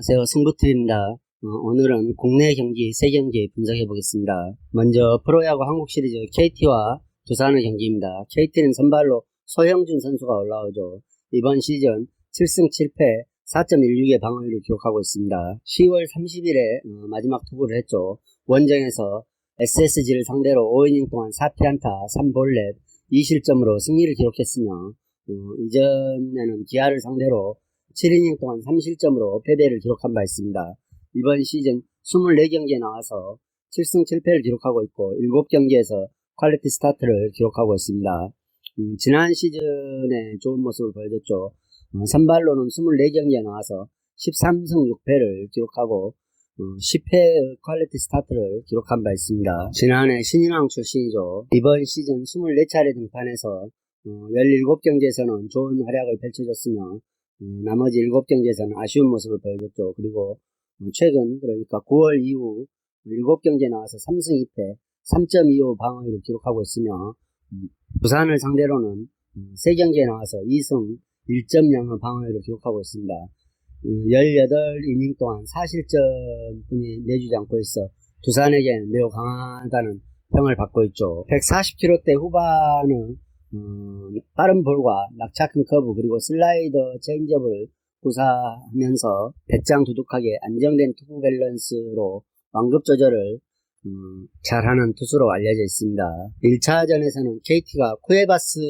안녕하세요. 승부팀입니다. 어, 오늘은 국내 경기 세 경기 분석해 보겠습니다. 먼저 프로야구 한국 시리즈 KT와 두산의 경기입니다. KT는 선발로 소형준 선수가 올라오죠. 이번 시즌 7승 7패 4.16의 방어율을 기록하고 있습니다. 10월 30일에 어, 마지막 투구를 했죠. 원정에서 SSG를 상대로 5이닝 동안 4피안타 3볼넷 2실점으로 승리를 기록했으며 어, 이전에는 기아를 상대로 7이닝 동안 3실점으로 패배를 기록한 바 있습니다. 이번 시즌 24경기에 나와서 7승 7패를 기록하고 있고 7경기에서 퀄리티 스타트를 기록하고 있습니다. 음, 지난 시즌에 좋은 모습을 보여줬죠. 어, 선발로는 24경기에 나와서 13승 6패를 기록하고 어, 10회 퀄리티 스타트를 기록한 바 있습니다. 지난해 신인왕 출신이죠. 이번 시즌 24차례 등판해서 어, 17경기에서는 좋은 활약을 펼쳐줬으며 음, 나머지 7경기에서는 아쉬운 모습을 보여줬죠. 그리고 어, 최근 그러니까 9월 이후 7경기에 나와서 3승 2패 3.25 방어율을 기록하고 있으며 음, 부산을 상대로는 음, 3경기에 나와서 2승 1.0의 방어율을 기록하고 있습니다. 음, 18이닝 동안 4실점뿐이 내주지 않고 있어 두산에게는 매우 강하다는 평을 받고 있죠. 140km대 후반은 음, 빠른 볼과 낙차큰 커브 그리고 슬라이더 체인지업을 구사하면서 배짱 두둑하게 안정된 투구 밸런스로 완급 조절을 음, 잘하는 투수로 알려져 있습니다. 1차전에서는 KT가 쿠에바스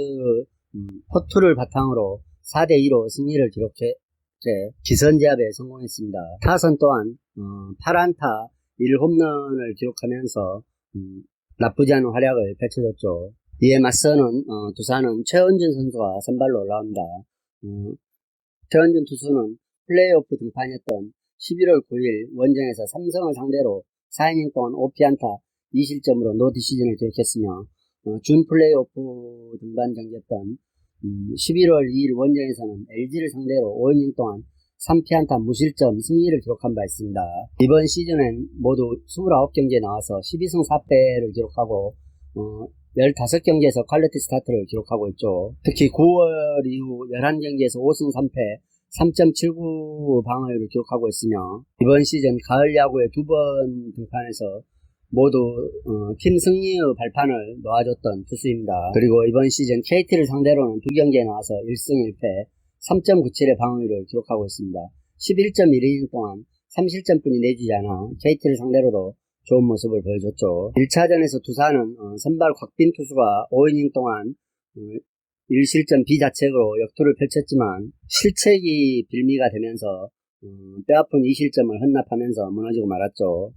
음, 포투를 바탕으로 4대2로 승리를 기록해 기선 제압에 성공했습니다. 타선 또한 어, 8안타 1홈런을 기록하면서 음, 나쁘지 않은 활약을 펼쳐줬죠. 이에 맞서는 어, 두산은 최원준 선수가 선발로 올라옵니다. 어, 최원준 투수는 플레이오프 등판했던 11월 9일 원정에서 삼성을 상대로 4이닝 동안 5피안타 2실점으로 노디시즌을 기록했으며 어, 준 플레이오프 등반 경기였던 음, 11월 2일 원정에서는 LG를 상대로 5이닝 동안 3피안타 무실점 승리를 기록한 바 있습니다. 이번 시즌엔 모두 29경기에 나와서 12승 4패를 기록하고 어, 15경기에서 퀄리티 스타트를 기록하고 있죠. 특히 9월 이후 11경기에서 5승 3패 3.79 방어율을 기록하고 있으며 이번 시즌 가을 야구에 두 번 등판해서 모두 어, 팀 승리의 발판을 놓아줬던 투수입니다. 그리고 이번 시즌 KT를 상대로는 두 경기에 나와서 1승 1패 3.97의 방어율을 기록하고 있습니다. 11.1이닝 동안 3실점뿐이 내주지 않아 KT를 상대로도 좋은 모습을 보여줬죠. 1차전에서 두산은 어, 선발 곽빈 투수가 5이닝 동안 어, 1실점 비자책으로 역투를 펼쳤지만 실책이 빌미가 되면서 어, 뼈아픈 2실점을 헌납하면서 무너지고 말았죠.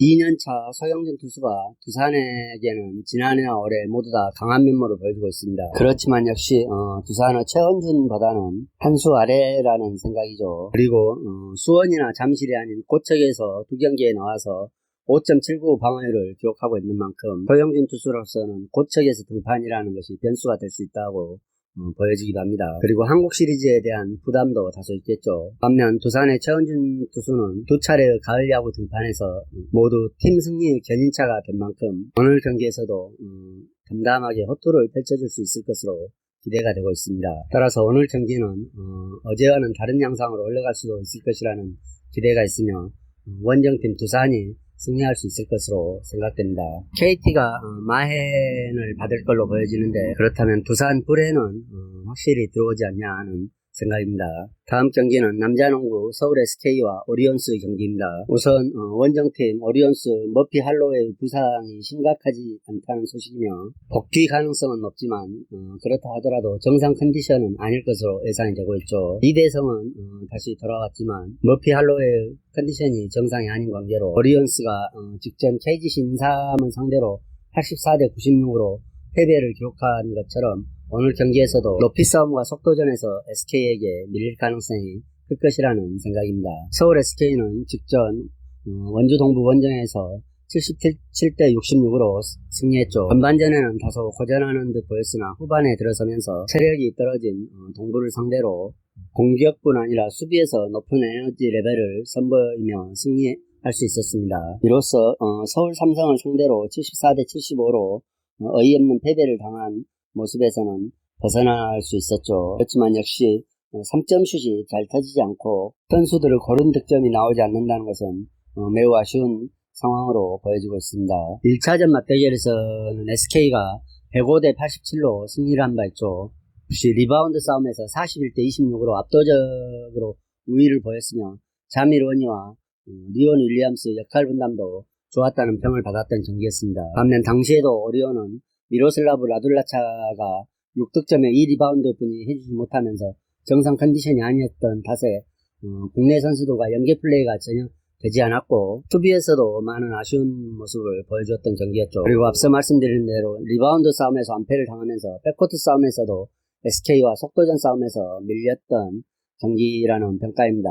2년차 소영진 투수가 두산에게는 지난해와 올해 모두 다 강한 면모를 보여주고 있습니다. 그렇지만 역시 어, 두산은 최원준보다는 한 수 아래라는 생각이죠. 그리고 어, 수원이나 잠실이 아닌 고척에서 두 경기에 나와서 5.79 방어율을 기록하고 있는 만큼 소영진 투수로서는 고척에서 등판이라는 것이 변수가 될 수 있다고 어, 보여지기도 합니다. 그리고 한국 시리즈에 대한 부담도 다소 있겠죠. 반면 두산의 최원준 투수는 두 차례 가을 야구 등판에서 모두 팀 승리의 견인차가 된 만큼 오늘 경기에서도 음, 담담하게 호투를 펼쳐줄 수 있을 것으로 기대가 되고 있습니다. 따라서 오늘 경기는 어, 제와는 다른 양상으로 올라갈 수도 있을 것이라는 기대가 있으며 어, 원정팀 두산이 승리할 수 있을 것으로 생각됩니다. KT가 어, 마hen을 받을 걸로 보여지는데 그렇다면 두산 불에는 어, 확실히 들어오지 않냐 하는 생각입니다. 다음 경기는 남자농구 서울 SK와 오리온스 경기입니다. 우선 어, 원정팀 오리온스 머피 할로웨이 부상이 심각하지 않다는 소식이며 복귀 가능성은 높지만 어, 그렇다 하더라도 정상 컨디션은 아닐 것으로 예상이 되고 있죠. 이대성은 어, 다시 돌아왔지만 머피 할로웨이 컨디션이 정상이 아닌 관계로 오리온스가 어, 직전 KG 신삼을 상대로 84대 96으로 패배를 기록한 것처럼 오늘 경기에서도 높이 싸움과 속도전에서 SK에게 밀릴 가능성이 클 것이라는 생각입니다. 서울 SK는 직전 어, 원주 동부 원정에서 77대 66으로 승리했죠. 전반전에는 다소 고전하는 듯 보였으나 후반에 들어서면서 체력이 떨어진 어, 동부를 상대로 공격뿐 아니라 수비에서 높은 에너지 레벨을 선보이며 승리할 수 있었습니다. 이로써 어, 서울 삼성을 상대로 74대 75로 어이없는 패배를 당한 모습에서는 벗어날 수 있었죠. 그렇지만 역시 3점 슛이 잘 터지지 않고 선수들을 고른 득점이 나오지 않는다는 것은 어, 매우 아쉬운 상황으로 보여지고 있습니다. 1차전 맞대결에서는 SK가 105대 87로 승리를 한 바 있죠. 역시 리바운드 싸움에서 41대 26으로 압도적으로 우위를 보였으며 자밀 원이와 어, 리온 윌리엄스 역할 분담도 좋았다는 평을 받았던 경기였습니다. 반면 당시에도 오리온은 미로슬라브 라둘라차가 6득점에 2리바운드 뿐이 해주지 못하면서 정상 컨디션이 아니었던 탓에 어, 국내 선수들과 연계 플레이가 전혀 되지 않았고 수비에서도 많은 아쉬운 모습을 보여주었던 경기였죠. 그리고 앞서 말씀드린 대로 리바운드 싸움에서 안패를 당하면서 백코트 싸움에서도 SK와 속도전 싸움에서 밀렸던 경기라는 평가입니다.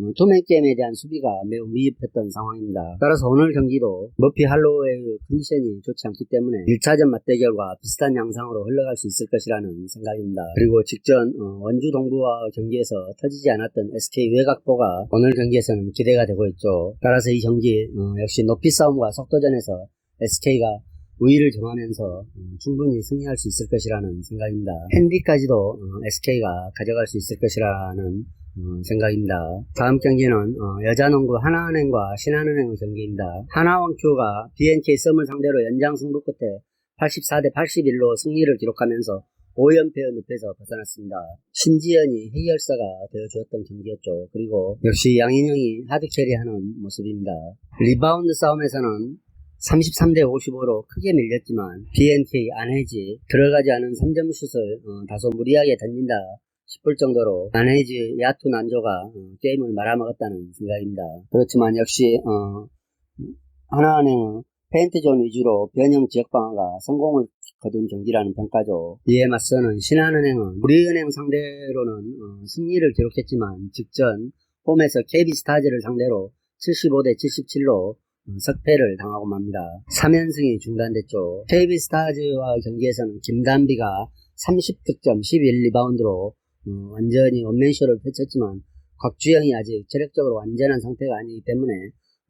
어, 투맨 게임에 대한 수비가 매우 미흡했던 상황입니다. 따라서 오늘 경기도 머피 할로웨의 컨디션이 좋지 않기 때문에 1차전 맞대결과 비슷한 양상으로 흘러갈 수 있을 것이라는 생각입니다. 그리고 직전 어, 원주 동부와 경기에서 터지지 않았던 SK 외곽보가 오늘 경기에서는 기대가 되고 있죠. 따라서 이 경기 어, 역시 높이 싸움과 속도전에서 SK가 우위를 점하면서 음, 충분히 승리할 수 있을 것이라는 생각입니다. 핸디까지도 SK가 가져갈 수 있을 것이라는 음, 생각입니다. 다음 경기는 어, 여자농구 하나은행과 신한은행의 경기입니다. 하나원큐가 BNK 썸을 상대로 연장 승부 끝에 84대 81로 승리를 기록하면서 5연패의 늪에서 벗어났습니다. 신지연이 해결사가 되어주었던 경기였죠. 그리고 역시 양인영이 하드 캐리하는 모습입니다. 리바운드 싸움에서는 33대 55로 크게 밀렸지만 BNK 안해지 들어가지 않은 3점 슛을 어, 다소 무리하게 던진다 싶을 정도로 안해지 야투 난조가 어, 게임을 말아먹었다는 생각입니다. 그렇지만 역시 어, 하나은행은 페인트존 위주로 변형 지역 방어가 성공을 거둔 경기라는 평가죠. 이에 맞서는 신한은행은 우리은행 상대로는 어, 승리를 기록했지만 직전 홈에서 KB스타즈를 상대로 75대 77로 어, 석패를 당하고 맙니다. 3연승이 중단됐죠. KB스타즈와 경기에서는 김단비가 30득점 11리바운드로 어, 완전히 원맨쇼를 펼쳤지만 곽주영이 아직 체력적으로 완전한 상태가 아니기 때문에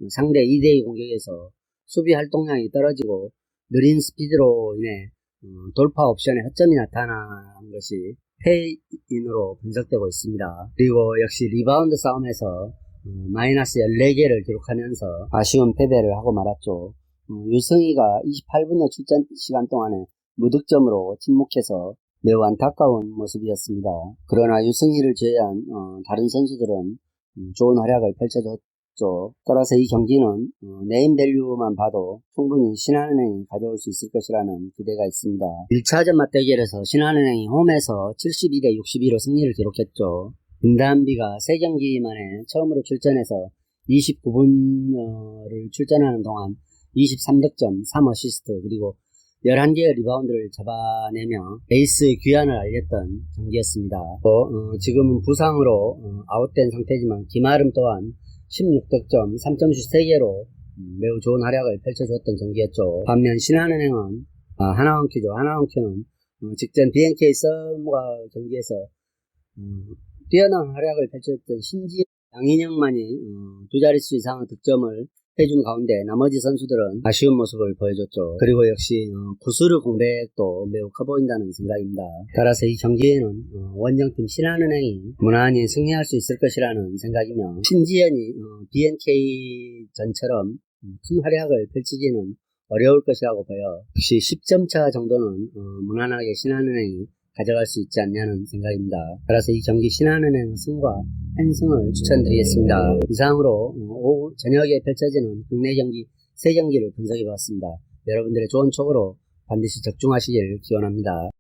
어, 상대 2대2 공격에서 수비 활동량이 떨어지고 느린 스피드로 인해 어, 돌파 옵션에 허점이 나타난 것이 페이인으로 분석되고 있습니다. 그리고 역시 리바운드 싸움에서 어, 마이너스 14개를 기록하면서 아쉬운 패배를 하고 말았죠. 어, 유승희가 28분여 출전 시간 동안에 무득점으로 침묵해서 매우 안타까운 모습이었습니다. 그러나 유승희를 제외한 어, 다른 선수들은 음, 좋은 활약을 펼쳐줬죠. 따라서 이 경기는 어, 네임밸류만 봐도 충분히 신한은행이 가져올 수 있을 것이라는 기대가 있습니다. 1차전 맞대결에서 신한은행이 홈에서 72대 62로 승리를 기록했죠. 김단비가 3경기 만에 처음으로 출전해서 29분여를 출전하는 동안 23득점, 3어시스트, 그리고 11개의 리바운드를 잡아내며 에이스 귀환을 알렸던 경기였습니다. 어, 어, 지금은 부상으로 어, 아웃된 상태지만 김아름 또한 16득점, 3점슛 3개로 음, 매우 좋은 활약을 펼쳐줬던 경기였죠. 반면 신한은행은 아, 하나원 큐죠. 하나원 큐는 어, 직전 BNK 썸과 경기에서 음, 뛰어난 활약을 펼쳤던 신지 양인영만이 어, 두 자릿수 이상의 득점을 해준 가운데 나머지 선수들은 아쉬운 모습을 보여줬죠. 그리고 역시 어, 구스르 공백도 매우 커 보인다는 생각입니다. 따라서 이 경기에는 어, 원정팀 신한은행이 무난히 승리할 수 있을 것이라는 생각이며 신지연이 어, BNK 전처럼 음, 큰 활약을 펼치기는 어려울 것이라고 보여 역시 10점 차 정도는 어, 무난하게 신한은행이 가져갈 수 있지 않냐는 생각입니다. 따라서 이 경기 신한은행 승과 한승을 추천드리겠습니다. 이상으로 어, 오후 저녁에 펼쳐지는 국내 경기 3경기를 분석해 보았습니다. 여러분들의 좋은 촉으로 반드시 적중하시길 기원합니다.